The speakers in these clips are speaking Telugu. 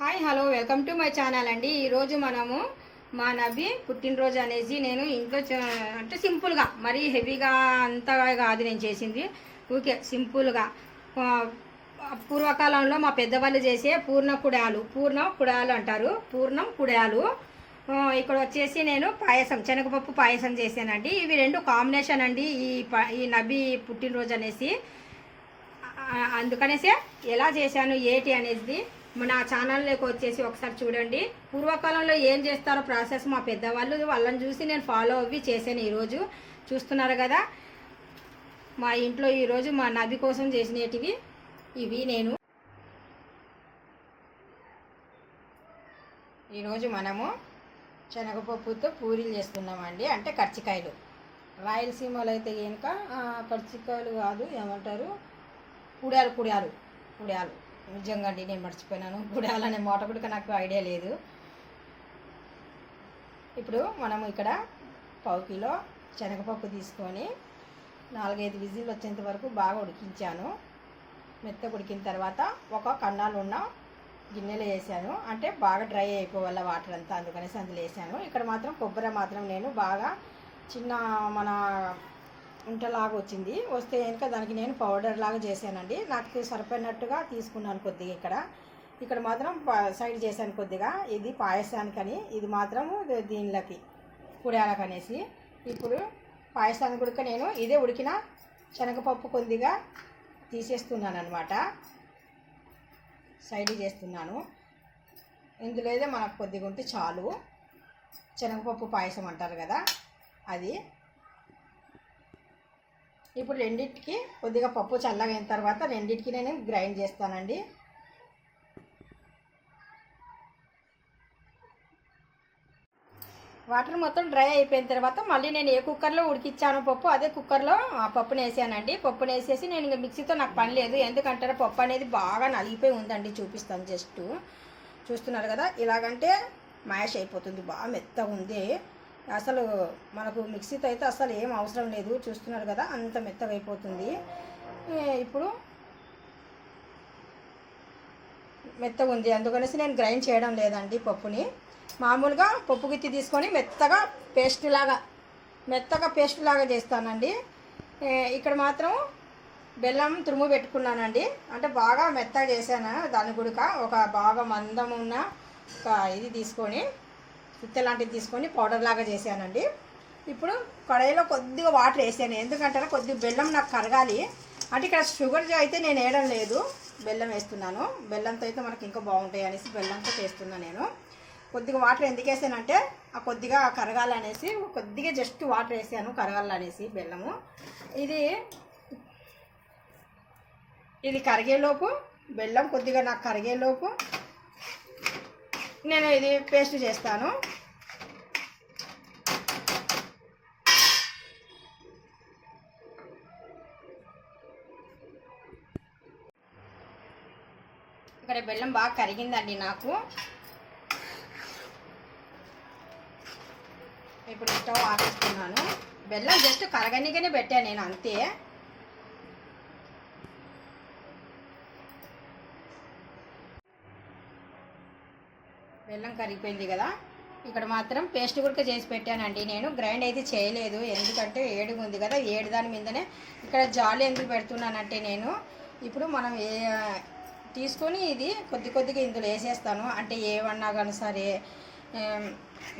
Hi hello welcome to my channel అండి. ఈరోజు మనము మా నవ్వి పుట్టినరోజు అనేసి నేను ఇంట్లో అంటే సింపుల్గా మరీ హెవీగా అంతగా కాదు నేను చేసింది. ఊకే సింపుల్గా పూర్వకాలంలో మా పెద్దవాళ్ళు చేసే పూర్ణ కుడాలు పూర్ణం కుడాలు అంటారు. పూర్ణం కుడాలు. ఇక్కడ వచ్చేసి నేను పాయసం శనగపప్పు పాయసం చేశానండి. ఇవి రెండు కాంబినేషన్ అండి ఈ ప- ఈ నబి పుట్టినరోజు అనేసి. అందుకనేసే ఎలా చేశాను ఏటి అనేది నా ఛానల్లోకి వచ్చేసి ఒకసారి చూడండి. పూర్వకాలంలో ఏం చేస్తారో ప్రాసెస్ మా పెద్దవాళ్ళు వాళ్ళని చూసి నేను ఫాలో అవ్వి చేశాను ఈరోజు. చూస్తున్నారు కదా? మా ఇంట్లో ఈరోజు మా నది కోసం చేసినటివి ఇవి నేను. ఈరోజు మనము శనగపప్పుతో పూరీలు చేస్తున్నామండి. అంటే కర్చికాయలు. రాయలసీమలో అయితే కనుక కర్చికాయలు కాదు ఏమంటారు? కుడాలు కుడాలు కుడాలు. నిజంగా అండి నేను మర్చిపోయినాను. కుడాలు మాట కూడా నాకు ఐడియా లేదు. ఇప్పుడు మనము ఇక్కడ పావు కిలో శనగపప్పు తీసుకొని నాలుగైదు విజిల్ వచ్చేంత వరకు బాగా ఉడికించాను. మెత్త ఉడికిన తర్వాత ఒక కన్నాలు ఉన్న గిన్నెలో వేసాను. అంటే బాగా డ్రై అయిపోవాల వాటర్ అంతా అందుకనేసి అందులో వేసాను. ఇక్కడ మాత్రం కొబ్బరి మాత్రం నేను బాగా చిన్న మన ఉంటలాగా వచ్చింది వస్తే కనుక దానికి నేను పౌడర్ లాగా చేశానండి. నాకు సరిపోయినట్టుగా తీసుకున్నాను కొద్దిగా ఇక్కడ. ఇక్కడ మాత్రం ప- సైడ్ చేశాను కొద్దిగా. ఇది పాయసానికని. ఇది మాత్రం దీనిలోకి కుడాలకు అనేసి ఇప్పుడు పాయసానికి ఉడక నేను ఇదే ఉడికిన శనగపప్పు కొద్దిగా తీసేస్తున్నాను అనమాట సైడ్ చేస్తున్నాను. ఇందులో ఏదో మనకు కొద్దిగా ఉంటే చాలు. శనగపప్పు పాయసం అంటారు కదా అది. ఇప్పుడు రెండింటికి కొద్దిగా పప్పు చల్లగా అయిన తర్వాత రెండింటికి నేను గ్రైండ్ చేస్తానండి. వాటర్ మొత్తం డ్రై అయిపోయిన తర్వాత మళ్ళీ నేను ఏ కుక్కర్లో ఉడికిచ్చాను పప్పు అదే కుక్కర్లో ఆ పప్పుని వేసానండి. పప్పుని వేసేసి నేను ఇంకా మిక్సీతో నాకు పని లేదు. ఎందుకంటే పప్పు అనేది బాగా నలిగిపోయి ఉందండి చూపిస్తాను జస్ట్. చూస్తున్నారు కదా ఇలాగంటే మ్యాష్ అయిపోతుంది బాగా మెత్తగా ఉంది. అసలు మనకు మిక్సీతో అయితే అసలు ఏం అవసరం లేదు చూస్తున్నారు కదా అంత మెత్తగా అయిపోతుంది ఇప్పుడు మెత్తగా ఉంది అందుకనేసి నేను గ్రైండ్ చేయడం లేదండి పప్పుని. మామూలుగా పప్పు గిత్తి తీసుకొని మెత్తగా పేస్ట్ లాగా మెత్తగా పేస్ట్ లాగా చేస్తానండి. ఇక్కడ మాత్రం బెల్లం తురుము పెట్టుకున్నానండి. అంటే బాగా మెత్తగా చేశాను దాని గుడిక. ఒక బాగా మందం ఉన్న ఒక ఇది తీసుకొని పిత్త లాంటిది తీసుకొని పౌడర్ లాగా చేశానండి. ఇప్పుడు కడాయిలో కొద్దిగా వాటర్ వేసాను. ఎందుకంటే కొద్దిగా బెల్లం నాకు కరగాలి. అంటే ఇక్కడ షుగర్ అయితే నేను వేయడం లేదు. బెల్లం వేస్తున్నాను. బెల్లంతో అయితే మనకి ఇంకా బాగుంటాయి అనేసి బెల్లంతో చేస్తున్నాను నేను. కొద్దిగా వాటర్ ఎందుకు వేసానంటే ఆ కొద్దిగా కరగాలనేసి కొద్దిగా జస్ట్ వాటర్ వేసాను కరగాలనేసి బెల్లము. ఇది ఇది కరిగేలోపు బెల్లం కొద్దిగా నాకు కరిగేలోపు నేను ఇది పేస్ట్ చేస్తాను. ఇక్కడ బెల్లం బాగా కరిగిందండి నాకు. ఇప్పుడు స్టవ్ ఆపేస్తున్నాను. బెల్లం జస్ట్ కరగనికనే పెట్టాను నేను అంతే. బెల్లం కరిగిపోయింది కదా. ఇక్కడ మాత్రం పేస్ట్ కూడా చేసి పెట్టానండి నేను. గ్రైండ్ అయితే చేయలేదు. ఎందుకంటే ఏడుగు ఉంది కదా. ఏడు దాని మీదనే ఇక్కడ జాలి ఎందుకు పెడుతున్నానంటే నేను ఇప్పుడు మనం ఏ తీసుకొని ఇది కొద్ది కొద్దిగా ఇందులో వేసేస్తాను. అంటే ఏమన్నా కానీ సరే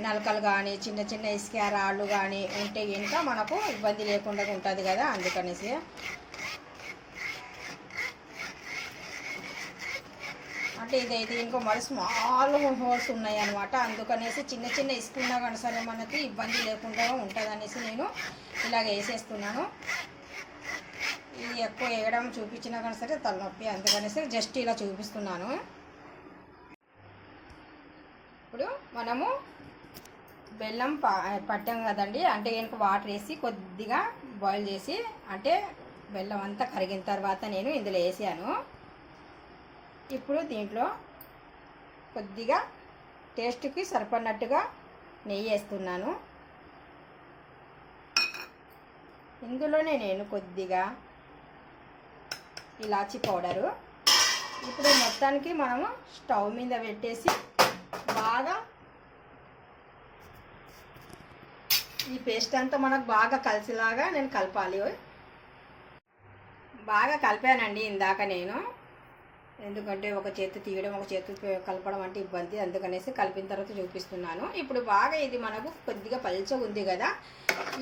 నలకలు కానీ చిన్న చిన్న ఇసుక రాళ్ళు కానీ ఉంటే ఇంకా మనకు ఇబ్బంది లేకుండా ఉంటుంది కదా. అందుకనేసి అంటే ఇదైతే ఇంకో మరి స్మాల్ హోల్స్ ఉన్నాయి అనమాట అందుకనేసి చిన్న చిన్న ఇసుకున్నా కానీ సరే మనకి ఇబ్బంది లేకుండా ఉంటుంది అనేసి నేను ఇలాగ వేసేస్తున్నాను. ఇది ఎక్కువ వేయడం చూపించినా కానీ సరే తలనొప్పి అందుకనేసి జస్ట్ ఇలా చూపిస్తున్నాను. ఇప్పుడు మనము బెల్లం పట్టాం కదండి అంటే కనుక వాటర్ వేసి కొద్దిగా బాయిల్ చేసి అంటే బెల్లం అంతా కరిగిన తర్వాత నేను ఇందులో వేసాను. ఇప్పుడు దీంట్లో కొద్దిగా టేస్ట్కి సరిపడినట్టుగా నెయ్యి వేస్తున్నాను. ఇందులోనే నేను కొద్దిగా ఇలాచి పౌడరు. ఇప్పుడు మొత్తానికి మనము స్టవ్ మీద పెట్టేసి బాగా ఈ పేస్ట్ అంతా మనకు బాగా కలిసేలాగా నేను కలపాలి. బాగా కలిపానండి ఇందాక నేను. ఎందుకంటే ఒక చేతి తీయడం ఒక చేతి కలపడం అంటే ఇబ్బంది. అందుకనేసి కలిపిన తర్వాత చూపిస్తున్నాను. ఇప్పుడు బాగా ఇది మనకు కొద్దిగా పల్చగా ఉంది కదా.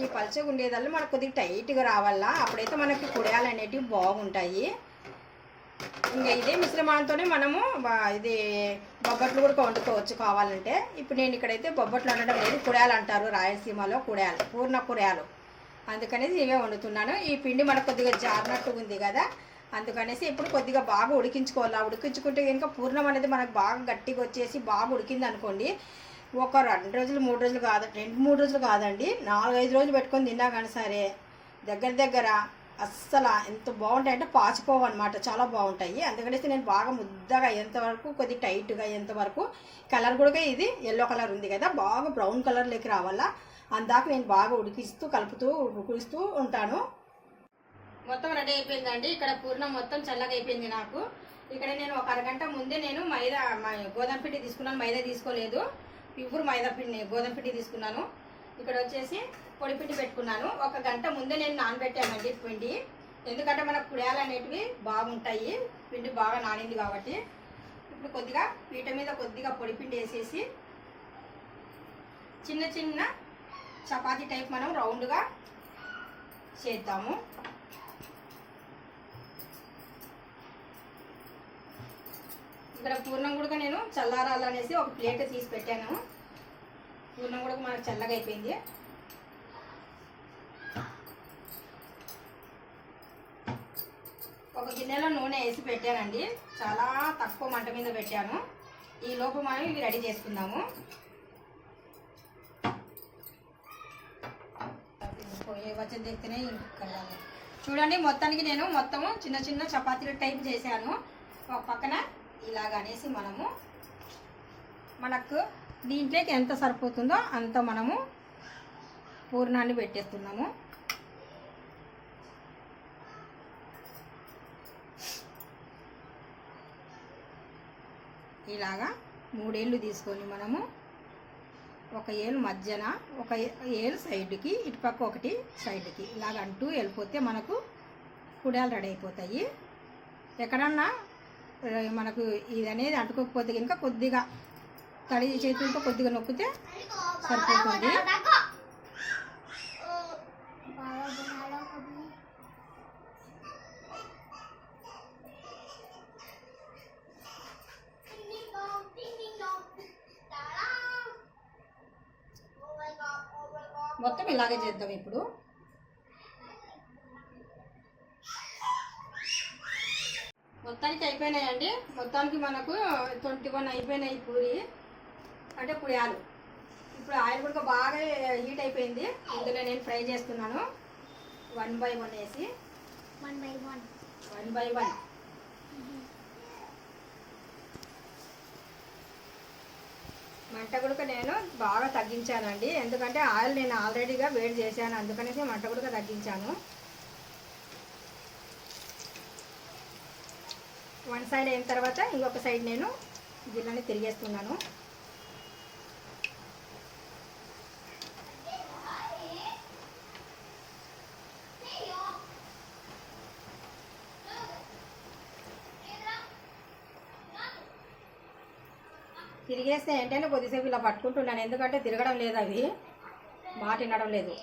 ఈ పల్చగా ఉండేదల్లా మనకు కొద్దిగా టైట్గా రావాలా? అప్పుడైతే మనకి కుడియాలు అనేటివి బాగుంటాయి. ఇంకా ఇదే మిశ్రమంతోనే మనము ఇది బొబ్బట్లు కూడా వండుకోవచ్చు కావాలంటే. ఇప్పుడు నేను ఇక్కడైతే బొబ్బట్లు వండడం లేదు. కుడయాలు అంటారు రాయలసీమలో కుడయాలు పూర్ణ కుడయాలు అందుకనేది ఇవే వండుతున్నాను. ఈ పిండి మనకు కొద్దిగా జారినట్టు ఉంది కదా. అందుకనేసి ఇప్పుడు కొద్దిగా బాగా ఉడికించుకోవాలి. ఉడికించుకుంటే కనుక పూర్ణం అనేది మనకు బాగా గట్టిగా వచ్చేసి బాగా ఉడికింది అనుకోండి. ఒక రెండు రోజులు మూడు రోజులు కాదు రెండు మూడు రోజులు కాదండి. నాలుగైదు రోజులు పెట్టుకొని తిన్నా కానీ సరే దగ్గర దగ్గర అస్సలు ఎంత బాగుంటాయి అంటే పాచిపోవు అనమాట చాలా బాగుంటాయి. అందుకనేసి నేను బాగా ముద్దగా అయ్యేంతవరకు కొద్ది కొద్దిగా టైట్గా అయ్యేంతవరకు కలర్ కూడా ఇది ఎల్లో కలర్ ఉంది కదా బాగా బ్రౌన్ కలర్లోకి రావాలా. అందాక నేను బాగా ఉడికిస్తూ కలుపుతూ ఉడికిస్తూ ఉంటాను. మొత్తం రెడీ అయిపోయిందండి. ఇక్కడ పూర్ణం మొత్తం చల్లగా అయిపోయింది నాకు. ఇక్కడ నేను ఒక అరగంట ముందే నేను మైదా గోధుమ పిండి తీసుకున్నాను. మైదా తీసుకోలేదు. ప్యూర్ మైదా పిండి గోధుమ పిండి తీసుకున్నాను. ఇక్కడ వచ్చేసి పొడి పిండి పెట్టుకున్నాను. ఒక గంట ముందే నేను నానబెట్టానండి పిండి. ఎందుకంటే మన కుడియాలు అనేటివి బాగుంటాయి. పిండి బాగా నానింది కాబట్టి. ఇప్పుడు కొద్దిగా పీట మీద కొద్దిగా పొడి పిండి వేసేసి చిన్న చిన్న చపాతీ టైప్ మనం రౌండ్గా చేద్దాము. ఇక్కడ పూర్ణం కూడా నేను చల్లారాలనేసి ఒక ప్లేట్ తీసి పెట్టాను. పూర్ణం కూడా మనకు చల్లగా అయిపోయింది. ఒక గిన్నెలో నూనె వేసి పెట్టానండి. చాలా తక్కువ మంట మీద పెట్టాను. ఈ లోపు మనం ఇవి రెడీ చేసుకుందాము. పోయే వచ్చి దిగుతూనే చూడండి మొత్తానికి నేను మొత్తము చిన్న చిన్న చపాతీల టైప్ చేశాను. ఒక పక్కన ఇలాగ అనేసి మనము మనకు దీంట్లోకి ఎంత సరిపోతుందో అంత మనము పూర్ణాన్ని పెట్టేస్తున్నాము. ఇలాగా మూడేళ్ళు తీసుకొని మనము ఒక ఏలు మధ్యన ఒక ఏ- ఏలు సైడ్కి ఇటుపక్క ఒకటి సైడ్కి ఇలాగ అంటూ వెళ్ళిపోతే మనకు కుడాలు రెడీ అయిపోతాయి. ఎక్కడన్నా మనకు ఇది అనేది అంటుకోకపోతే కనుక కొద్దిగా తడి చేతులతో కొద్దిగా నొక్కితే సరిపోతుంది. మొత్తం ఇలాగే చేద్దాం ఇప్పుడు మొత్తానికి అయిపోయినాయండి. మొత్తానికి మనకు ట్వంటీ వన్ అయిపోయినాయి పూరి. అంటే పుడియాలు ఇప్పుడు ఆయిల్ కూడా బాగా హీట్ అయిపోయింది. ఇందులో నేను ఫ్రై చేస్తున్నాను. వన్ బై వన్ వేసి. One by one. One by one. మంట గుడక నేను బాగా తగ్గించానండి. ఎందుకంటే ఆయిల్ నేను ఆల్రెడీగా వేడి చేశాను. అందుకనేసి మంట గుడక తగ్గించాను. వన్ సైడ్ అయిన తర్వాత ఇంకొక సైడ్ నేను గిన్నెని తిరిగేస్తున్నాను. తిరిగేస్తే ఏంటంటే కొద్దిసేపు ఇలా పట్టుకుంటున్నాను. ఎందుకంటే తిరగడం లేదు అవి మాట లేదు.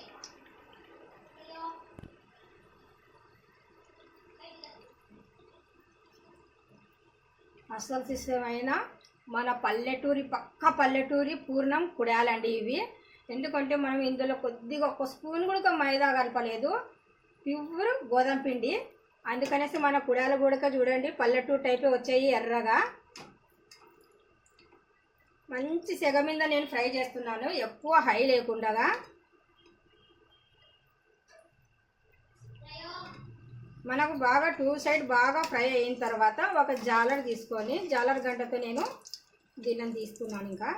అసలు సిస్టమైన మన పల్లెటూరి పక్క పల్లెటూరి పూర్ణం కుడాలండి ఇవి. ఎందుకంటే మనం ఇందులో కొద్దిగా ఒక స్పూన్ కూడా మైదా కలపలేదు. ప్యూర్ గోధుమ పిండి. అందుకనేసి మన కుడాల గుడక చూడండి పల్లెటూరు టైపే వచ్చాయి ఎర్రగా. మంచి సెగ మీద నేను ఫ్రై చేస్తున్నాను. ఎక్కువ హై లేకుండా మనకు బాగా టూ సైడ్ బాగా ఫ్రై అయిన తర్వాత ఒక జాలర్ తీసుకొని జాలర్ గంటతో నేను దీనిని తీసుకున్నాను ఇంకా.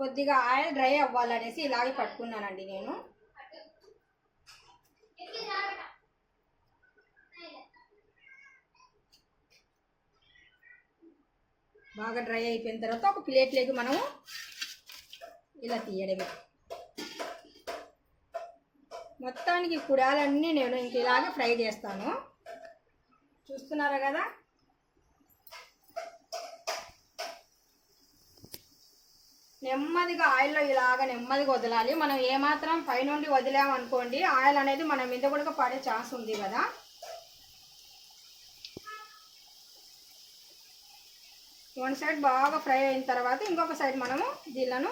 కొద్దిగా ఆయిల్ డ్రై అవ్వాలనేసి ఇలాగే పట్టుకున్నానండి నేను. బాగా డ్రై అయిపోయిన తర్వాత ఒక ప్లేట్లోకి మనము ఇలా తీయడమే. మొత్తానికి కుడాలన్నీ నేను ఇంక ఇలాగే ఫ్రై చేస్తాను. చూస్తున్నారా కదా? నెమ్మదిగా ఆయిల్లో ఇలాగ నెమ్మదిగా వదలాలి. మనం ఏమాత్రం పైనుండి వదిలామనుకోండి ఆయిల్ అనేది మన మీద కూడా పడే ఛాన్స్ ఉంది కదా? వన్ సైడ్ బాగా ఫ్రై అయిన తర్వాత ఇంకొక సైడ్ మనము దీళ్ళను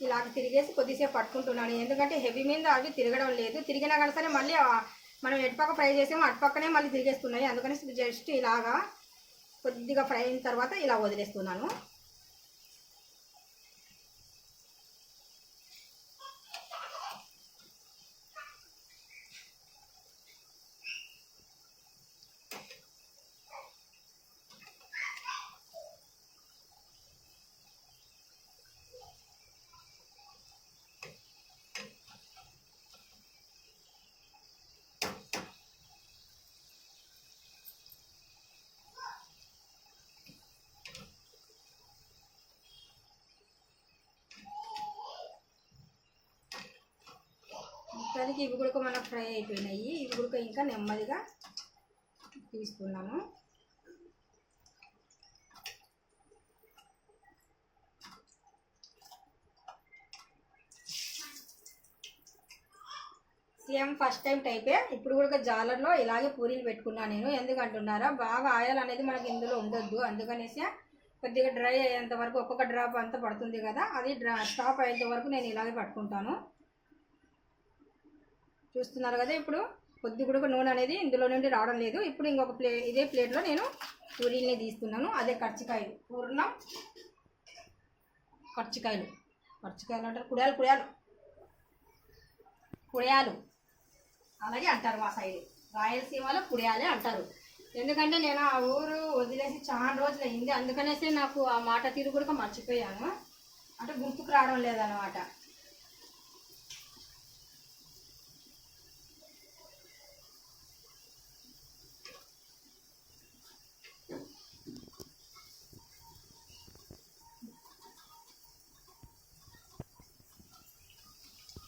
ఇలాగ తిరిగేసి కొద్దిసేపు పట్టుకుంటున్నాను. ఎందుకంటే హెవీ మీద అవి తిరగడం లేదు. తిరిగినా కానీ సరే మళ్ళీ మనం ఎటుపక్క ఫ్రై చేసామో అటుపక్కనే మళ్ళీ తిరిగేస్తున్నాయి. అందుకని జస్ట్ ఇలాగా కొద్దిగా ఫ్రై అయిన తర్వాత ఇలా వదిలేస్తున్నాను. మొత్తానికి ఇవి కూడా మనకు ఫ్రై అయిపోయినాయి. ఇవి కూడా ఇంకా నెమ్మదిగా తీసుకున్నాను సేమ్ ఫస్ట్ టైం టైపే. ఇప్పుడు కూడా జాలర్లో ఇలాగే పూరీలు పెట్టుకున్నాను నేను. ఎందుకంటున్నారా? బాగా ఆయిల్ అనేది మనకి ఇందులో ఉండొద్దు. అందుకనేసి కొద్దిగా డ్రై అయ్యేంత వరకు ఒక్కొక్క డ్రాప్ అంతా పడుతుంది కదా. అది డ్రా స్టాప్ అయ్యేంత వరకు నేను ఇలాగే పట్టుకుంటాను. చూస్తున్నారు కదా ఇప్పుడు. కొద్ది కూడా నూనె అనేది ఇందులో నుండి రావడం లేదు. ఇప్పుడు ఇంకొక ప్లే ఇదే ప్లేట్లో నేను పూరీల్ని తీస్తున్నాను. అదే కర్చికాయలు. పూర్ణం కర్చికాయలు. కర్చికాయలు అంటారు. కుడియాలు కుడియాలు కుడియాలు అలాగే అంటారు మా సైడ్. రాయలసీమలో కుడియాలే అంటారు. ఎందుకంటే నేను ఆ ఊరు వదిలేసి చాలా రోజులు అయింది. అందుకనేసి నాకు ఆ మాట తీరు కూడా మర్చిపోయాను. అంటే గుర్తుకు రావడం లేదన్నమాట.